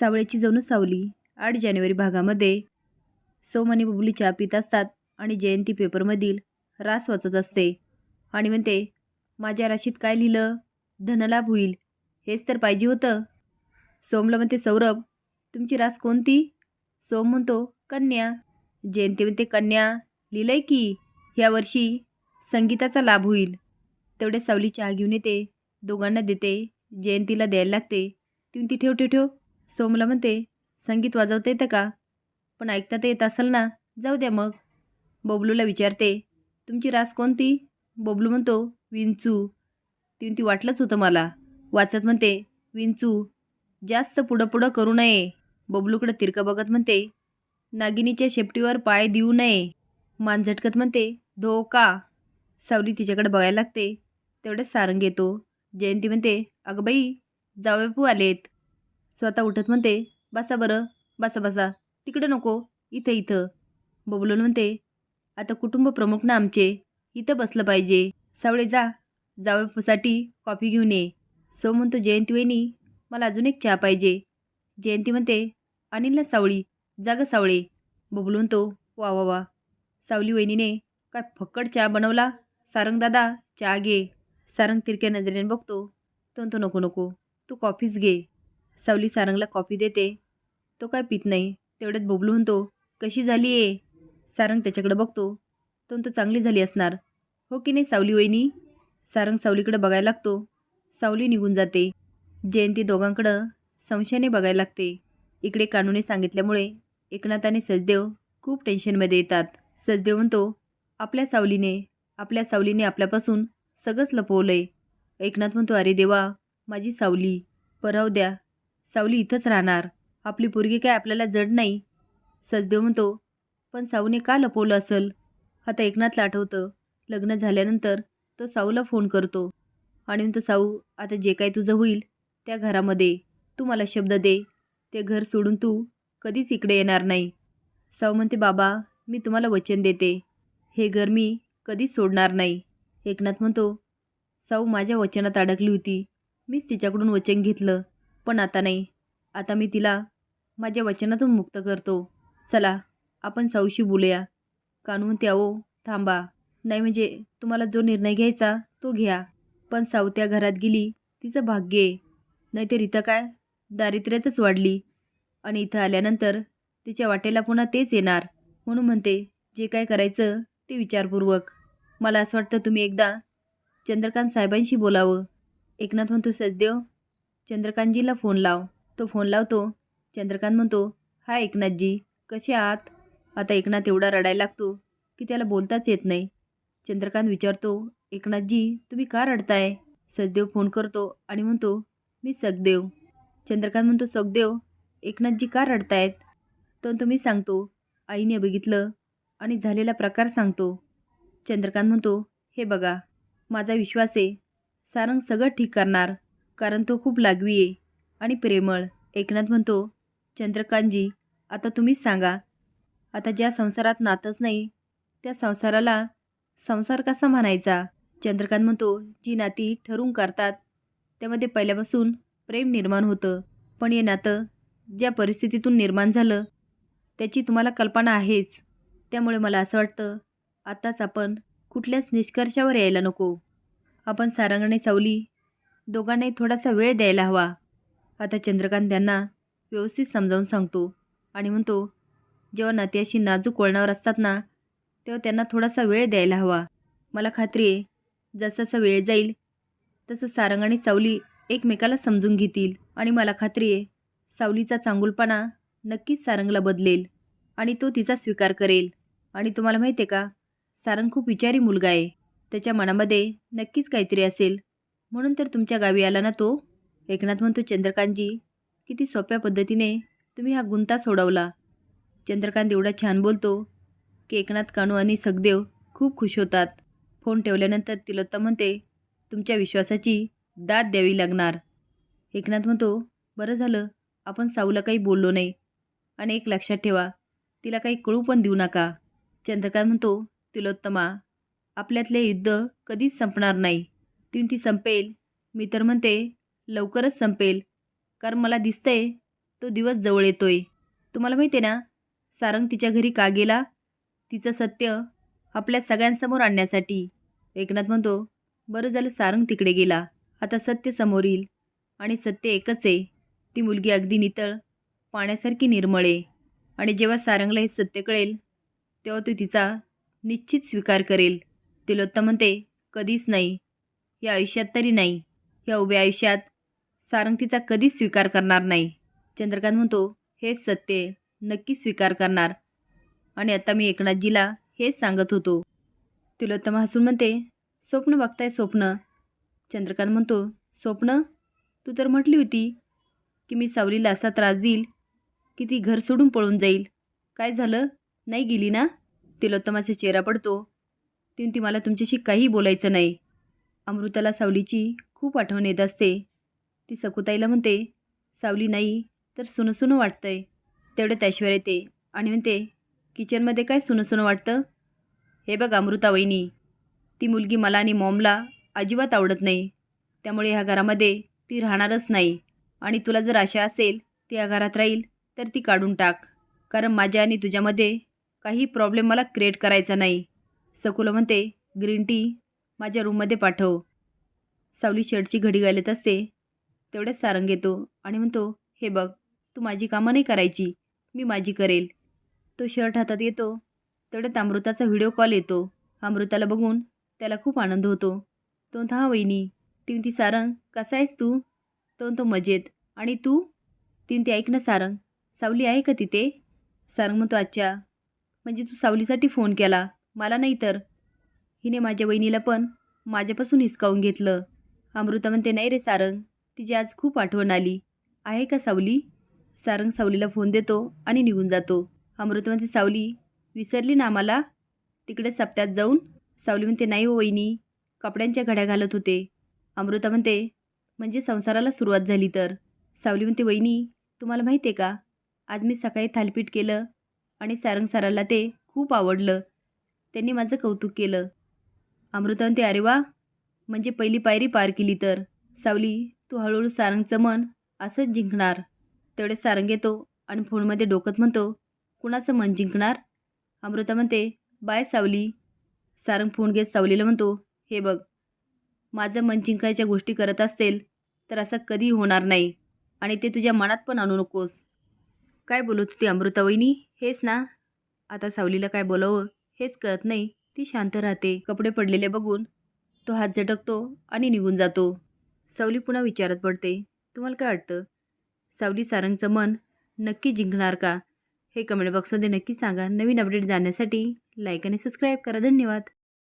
सावळ्याची जणू सावली. आठ जानेवारी भागामध्ये सोम आणि बबुली चहा पित असतात आणि जयंती पेपरमधील रास वाचत असते. आणि म्हणते माझ्या राशीत काय लिहिलं? धनलाभ होईल. हेच तर पाहिजे होतं. सोमला म्हणते सौरभ तुमची रास कोणती? सोम म्हणतो कन्या. जयंती म्हणते कन्या लिहिलंय की यावर्षी संगीताचा लाभ होईल. तेवढ्या सावली चहा घेऊन येते. दोघांना देते. जयंतीला द्यायला लागते. ती ठेव ठेव ठेव. सोमला म्हणते संगीत वाजवता येतं का? पण ऐकता तर येत असेल ना. जाऊ द्या मग. बबलूला विचारते तुमची रास कोणती? बबलू म्हणतो विंचू. ती वाटलंच होतं मला. वाचत म्हणते विंचू जास्त पुढं पुढं करू नये. बबलूकडं तिरकं बघत म्हणते नागिनीच्या शेपटीवर पाय देऊ नये. मान झटकत म्हणते धोका. सावली तिच्याकडे बघायला लागते तेवढेच सारंग येतो. जयंती म्हणते अगं बाई जावेपू आलेत. स्वतः उठत म्हणते बसा बरं बसा बसा. तिकडे नको इथं इथं. बबलून म्हणते आता कुटुंब प्रमुख ना आमचे. इथं बसलं पाहिजे. सावळे जा. जावेपूसाठी कॉफी घेऊन ये. सो म्हणतो जयंती वहिनी मला अजून एक चहा पाहिजे. जयंती म्हणते आणील ना सावळी? जा गं सावळे. बबलू म्हणतो वा वा वा. सावली वहिनीने काय फक्कड चहा बनवला? सारंग दादा चहा घे. सारंग तिरक्या नजरेने बघतो तो नको नको. तू कॉफीच घे. सावली सारंगला कॉफी देते. तो काय पित नाही. तेवढ्यात बोबलू म्हणतो कशी झाली आहे सारंग त्याच्याकडे बघतो. तो तो चांगली झाली असणार. हो की नाही सावली वहिनी? सारंग सावलीकडे बघायला लागतो. सावली निघून जाते. जयंती दोघांकडं संशयाने बघायला लागते. इकडे कानूने सांगितल्यामुळे एकनाथ आणि सचदेव खूप टेन्शनमध्ये येतात. सचदेव म्हणतो आपल्या सावलीने आपल्या सावलीने आपल्यापासून सगळंच लपवलं आहे एकनाथ म्हणतो अरे देवा माझी सावली. पराव द्या सावली इथंच राहणार. आपली पोरगी काय आपल्याला जड नाही? सचदेव म्हणतो पण साऊने का लपवलं असेल? आता एकनाथला आठवतं. लग्न झाल्यानंतर तो साऊला फोन करतो. आणि म्हणतो साऊ आता जे काय तुझं होईल त्या घरामध्ये. तू मला शब्द दे. ते घर सोडून तू कधीच इकडे येणार नाही. साऊ म्हणते बाबा मी तुम्हाला वचन देते. हे घर मी कधीच सोडणार नाही. एकनाथ म्हणतो साऊ माझ्या वचनात अडकली होती. मीच तिच्याकडून वचन घेतलं. पण आता नाही. आता मी तिला माझ्या वचनातून मुक्त करतो. चला आपण साऊशी बोलूया. कानून त्याओ थांबा. नाही म्हणजे तुम्हाला जो निर्णय घ्यायचा तो घ्या. पण साऊ त्या घरात गेली तिचं भाग्य आहे. नाहीतर इथं काय? दारिद्र्यातच वाढली. आणि इथं आल्यानंतर तिच्या वाटेला पुन्हा तेच येणार. म्हणून म्हणते जे काय करायचं ते विचारपूर्वक. मला असं वाटतं तुम्ही एकदा चंद्रकांत साहेबांशी बोलावं. एकनाथ म्हणतो सचदेव चंद्रकांतजीला फोन लाव. तो फोन लावतो. चंद्रकांत म्हणतो हा एकनाथजी कसे आहात? आता एकनाथ एवढा रडायला लागतो की त्याला बोलताच येत नाही. चंद्रकांत विचारतो एकनाथजी तुम्ही का रडताय? सचदेव फोन करतो आणि म्हणतो मी सखदेव चंद्रकांत म्हणतो सखदेव एकनाथजी का रडतायत? तर तुम्ही सांगतो आईने बघितलं आणि झालेला प्रकार सांगतो. चंद्रकांत म्हणतो हे बघा माझा विश्वास आहे सारंग सगळं ठीक करणार. कारण तो खूप लागवी आहे. आणि प्रेमळ. एकनाथ म्हणतो चंद्रकांतजी आता तुम्हीच सांगा. आता ज्या संसारात नातच नाही त्या संसाराला संसार कसा म्हणायचा? चंद्रकांत म्हणतो जी नाती ठरवून करतात त्यामध्ये पहिल्यापासून प्रेम निर्माण होतं. पण हे नातं ज्या परिस्थितीतून निर्माण झालं त्याची तुम्हाला कल्पना आहेच. त्यामुळे मला असं वाटतं आत्ताच आपण कुठल्याच निष्कर्षावर यायला नको. आपण सारंगणे सावली दोघांनाही थोडासा वेळ द्यायला हवा. आता चंद्रकांत त्यांना व्यवस्थित समजावून सांगतो आणि म्हणतो जेव्हा नाती अशी नाजूक वळणावर असतात ना तेव्हा त्यांना थोडासा वेळ द्यायला हवा. मला खात्री आहे जसजसा वेळ जाईल तसं सारंग आणि सावली एकमेकाला समजून घेतील. आणि मला खात्री आहे सावलीचा चांगुलपणा नक्कीच सारंगला बदलेल आणि तो तिचा स्वीकार करेल. आणि तुम्हाला माहिती आहे का सारंग खूप विचारी मुलगा आहे. त्याच्या मनामध्ये नक्कीच काहीतरी असेल. म्हणून तर तुमच्या गावी आला ना तो? एकनाथ म्हणतो चंद्रकांतजी किती सोप्या पद्धतीने तुम्ही हा गुंता सोडवला. चंद्रकांत एवढा छान बोलतो की एकनाथ कानू आणि सखदेव खूप खुश होतात. फोन ठेवल्यानंतर तिलोत्तम म्हणते तुमच्या विश्वासाची दाद द्यावी लागणार. एकनाथ म्हणतो बरं झालं आपण साऊला काही बोललो नाही. आणि एक लक्षात ठेवा तिला काही कळू पण देऊ नका. चंद्रकांत म्हणतो तिलोत्तमा आपल्यातले युद्ध कधीच संपणार नाही. तीन ती संपेल. मी तर म्हणते लवकरच संपेल. कारण मला दिसतंय तो दिवस जवळ येतोय. तुम्हाला माहिती आहे ना सारंग तिच्या घरी का गेला? तिचं सत्य आपल्या सगळ्यांसमोर आणण्यासाठी. एकनाथ म्हणतो बरं झालं सारंग तिकडे गेला. आता सत्य समोर येईल. आणि सत्य एकच आहे. ती मुलगी अगदी नितळ पाण्यासारखी निर्मळ आहे. आणि जेव्हा सारंगला हे सत्य कळेल तेव्हा तो तिचा निश्चित स्वीकार करेल. तिलोत्तम म्हणते कधीच नाही. या आयुष्यात तरी नाही. या उभ्या आयुष्यात सारंग तिचा कधीच स्वीकार करणार नाही. चंद्रकांत म्हणतो हेच सत्य नक्की स्वीकार करणार. आणि आता मी एकनाथजीला हेच सांगत होतो. तिलोत्तम हसून म्हणते स्वप्न बघताय स्वप्न. चंद्रकांत म्हणतो स्वप्न? तू तर म्हटली होती की मी सावलीला असा त्रास देईल की ती घर सोडून पळून जाईल. काय झालं? नाही गेली ना? तिलोत्तमाचा चेहरा पडतो तिने ती मला तुमच्याशी काहीही बोलायचं नाही. अमृताला सावलीची खूप आठवण येत असते. ती सकुताईला म्हणते सावली नाही तर सुनं सुनं आहे तेवढ्यात ऐश्वर्या येते आणि म्हणते किचनमध्ये काय सुनं सुनं वाटतं? हे बघ अमृता वहिनी ती मुलगी मला आणि मॉमला अजिबात आवडत नाही. त्यामुळे ह्या घरामध्ये ती राहणारच नाही. आणि तुला जर आशा असेल ती या घरात राहील तर ती काढून टाक. कारण माझ्या आणि तुझ्यामध्ये काही प्रॉब्लेम मला क्रिएट करायचा नाही. सकुला म्हणते ग्रीन टी माझ्या रूममध्ये पाठव. सावली शर्टची घडी घालत असते. तेवढ्याच सारंग येतो आणि म्हणतो हे बघ तू माझी कामं नाही करायची. मी माझी करेल. तो शर्ट हातात येतो. तेवढ्यात अमृताचा व्हिडिओ कॉल येतो. अमृताला बघून त्याला खूप आनंद होतो. तो म्हणतो हा वहिनी. ती ती सारंग कसा आहेस तू? तो म्हणतो मजेत. आणि तू? तीन ती ऐक ना सारंग सावली आहे का तिथे? सारंग म्हणतो अच्छा. म्हणजे तू सावलीसाठी फोन केला? मला नाही तर. हिने माझ्या वहिनीला पण माझ्यापासून हिसकावून घेतलं. अमृता म्हणते नाही रे सारंग तिची आज खूप आठवण आली. आहे का सावली? सारंग सावलीला फोन देतो आणि निघून जातो. अमृता म्हणते सावली विसरली ना आम्हाला? तिकडे सप्त्यात जाऊन? सावली म्हणते नाही हो वहिनी कपड्यांच्या घड्या घालत होते. अमृता म्हणते म्हणजे संसाराला सुरुवात झाली तर? सावली म्हणते वहिनी तुम्हाला माहिती आहे का? आज मी सकाळी थालीपीठ केलं आणि सारंग साराला ते खूप आवडलं. त्यांनी माझं कौतुक केलं. अमृता म्हणते अरे वा म्हणजे पहिली पायरी पार केली तर. सावली तू हळूहळू सारंगचं मन असंच जिंकणार. तेवढे सारंग येतो आणि फोनमध्ये डोकत म्हणतो कुणाचं मन जिंकणार? अमृता म्हणते बाय सावली. सारंग फोन घेत सावलीला म्हणतो हे बघ माझं मन जिंकायच्या गोष्टी करत असेल तर असं कधी होणार नाही आणि ते तुझ्या मनात पण आणू नकोस. काय बोलत होती अमृता वहिनी? हेच ना. आता सावलीला काय बोलावं हेच कळत नाही. ती शांत राहते कपडे पडलेले बघून. तो हात झटकतो आणि निघून जातो. सावली पुन्हा विचारात पडते तुम्हाला काय वाटतं? सावली सारंगचं मन नक्की जिंकणार का? हे कमेंट बॉक्समध्ये नक्की सांगा. नवीन अपडेट जाण्यासाठी लाईक आणि सबस्क्राईब करा. धन्यवाद.